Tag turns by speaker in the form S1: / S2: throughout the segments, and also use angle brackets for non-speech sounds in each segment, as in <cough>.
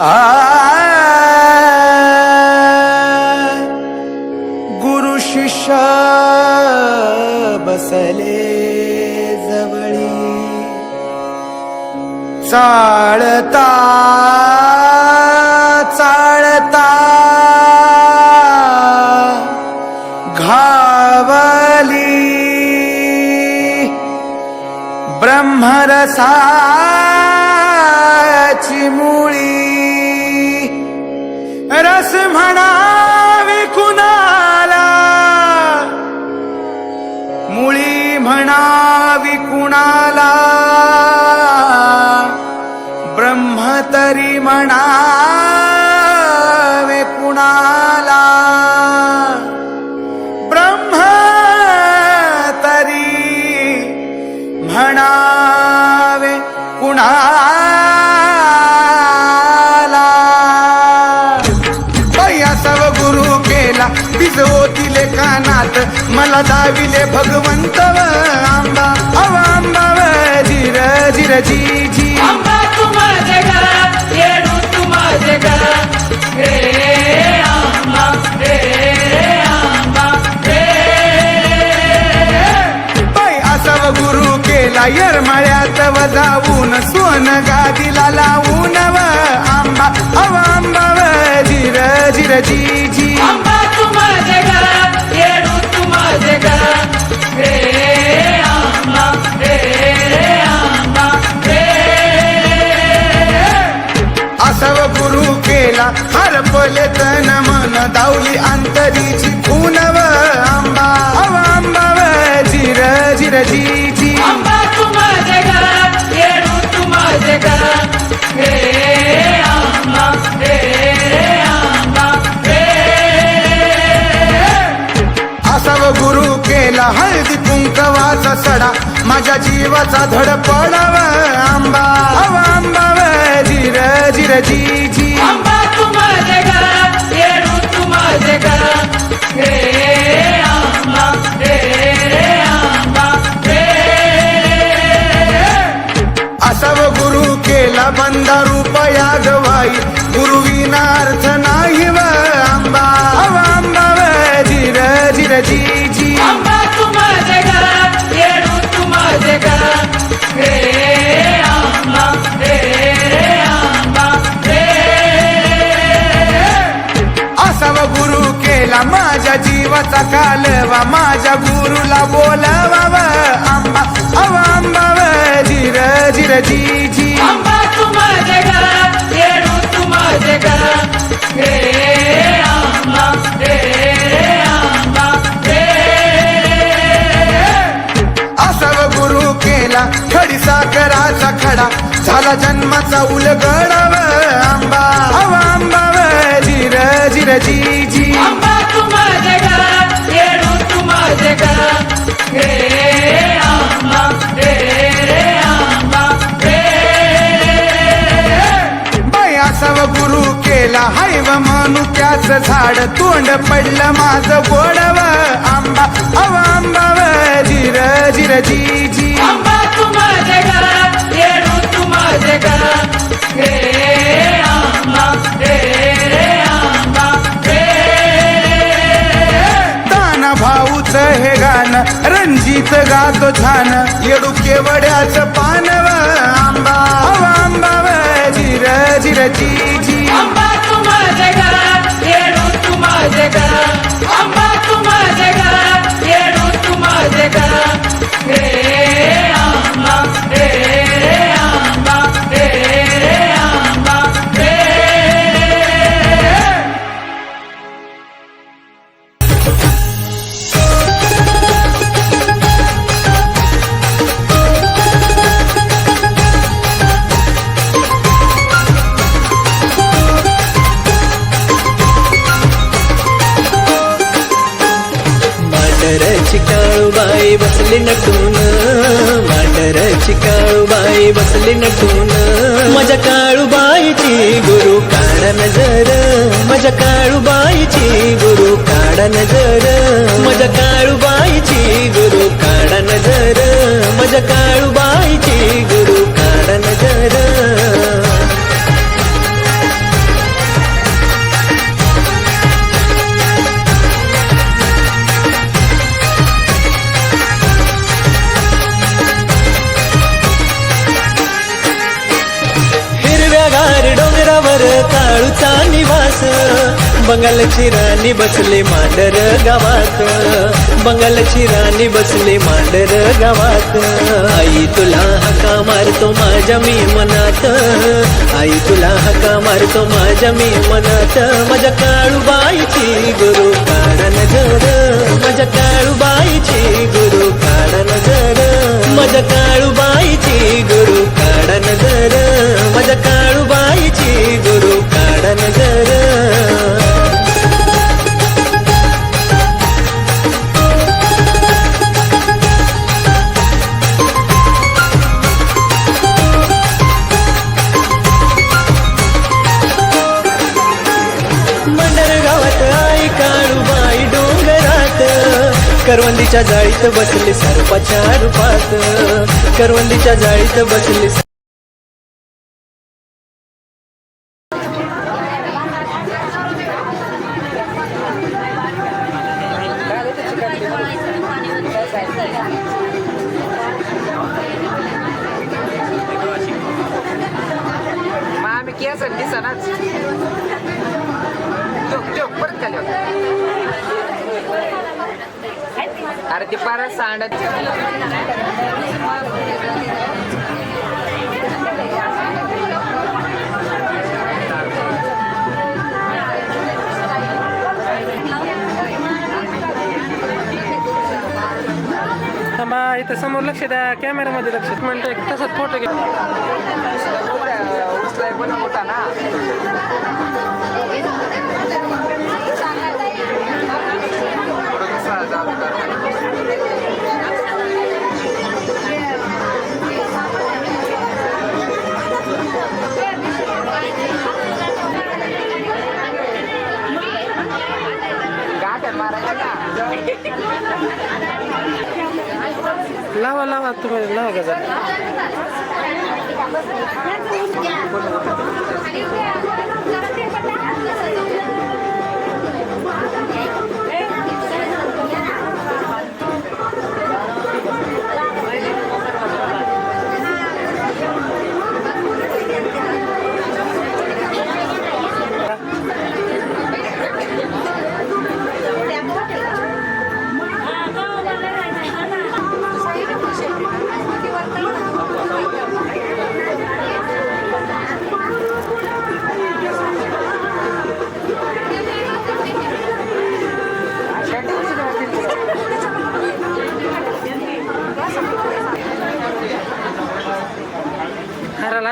S1: आ गुरु शिष्य बसले जवळी। चाळता चाळता। घावली। ब्रह्मरसाची मुळी। रस म्हणावे कुणाला? मुळी म्हणावी कुणाला? ब्रह्म तरी कानात मला दाविले भगवंत आंबा. अव आंबा जिर जिर जी जी.
S2: आंबा तू माझे घरा येडू तू माझे घरा रे आंबा रे आंबा रे
S1: बाई असाव गुरु केला येरमाळ्यात व जाऊन सोन गादीला लावून व आंबा. अव आंबा जिर जिर जी जी. हरपले तन मन दावली अंतरीची खूनव आंबा. अव आंबा जिर जिर जी जी
S2: आंबा तू माझे घरा येडू तू माझे घरा रे आंबा रे आंबा रे
S1: असव गुरु केला हळदी कुंकवाचा सडा. माझ्या जीवाचा धड पडाव आंबा. अव आंबा जिर जिर जी जी
S2: आंबा
S1: केला बंदा रुपया गवाई. गुरुविना अर्थ नाही व आंबा. अव आंबा व जिर जिर जी
S2: आंबा
S1: जीवाचा कालवा माझ्या गुरुला बोलवा व आंबा अव आंबा व जिर जिर जी
S2: आंबा
S1: गुरु केला खडी साखराचा खडा. झाला जन्माचा उलगडाव आंबा आंबा जिर जिर जी जी
S2: आंबा
S1: गुरु केला हायव म्हणू त्याच झाड. तोंड पडलं माझं गोडव. आंबा अव आंबाव जिर जिर जी जी.
S2: आंबा तू माझे
S1: रणजित गातो छान येडू केवड्याचं पानव आंबा. आंबा जिर
S3: जिरची बसली नटून मांडराची काळूबाई बसली नटून माझ्या काळूबाईची गुरु काढा नजर. माझ्या काळूबाईची गुरु काढा नजर. माझ्या काळूबाईची गुरु काढा नजर. माझ्या काळू वाळूचा निवास. बंगालची राणी बसले मांडर गावात. बंगालची राणी बसले मांडर गावात. आई तुला हका मारतो माझ्या मी मनात. आई तुला हका मारतो माझ्या मी मनात. माझ्या काळूबाईची गुरु काढा नजर. माझ्या काळूबाईची गुरु काढा नजर. माझ्या काळूबाईची गुरु काढा नजर. माझ्या काळूबाई नजर डोंगरात. करवंदीच्या जाळीत बसले सर्पाच्या रूपात. करवंदीच्या जाळीत बसले
S4: परत सांडत
S5: थांबा इथं समोर लक्ष द्या. कॅमेऱ्यामध्ये लक्ष म्हणतो एक तसाच फोटो घ्या.
S4: उचलाय पण मोठा ना
S5: लावा लावा तुम्ही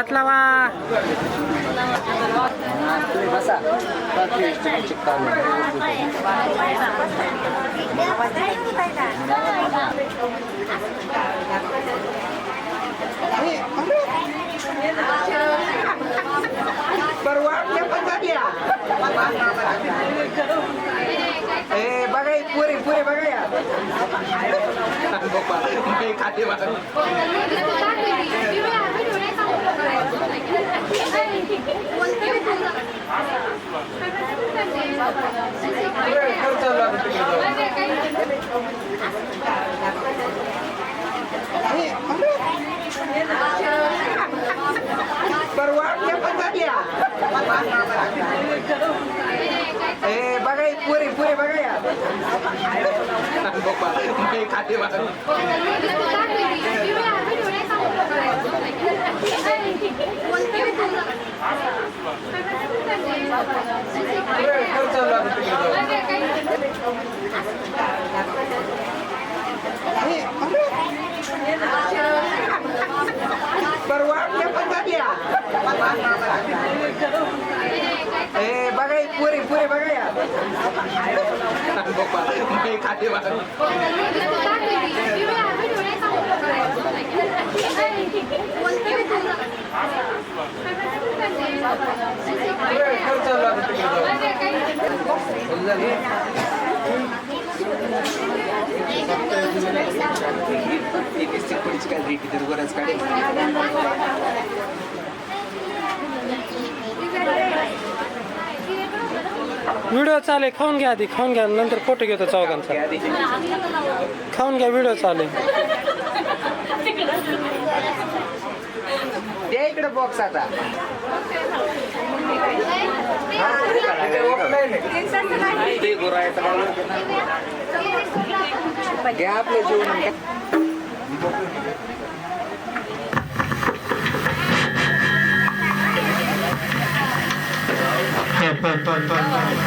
S5: हात लावा.
S4: ए बघा ही पुरी पुरी बघा या. <laughs> खाते परवाडल्या पण झाल्या ए बघा ही पुरी पुरी बघा या खाते परवाडल्या पण झाल्या ए बघा ही पुरी पुरी बघा या खाते
S5: व्हिडिओ चालेल खाऊन घ्या आधी खाऊन घ्या नंतर फोटो घेतो चौघांचा. खाऊन घ्या व्हिडिओ चालेल
S4: ते इकडे बॉक्स आता. घ्या आपलं जीवन Bye, bye, bye, bye.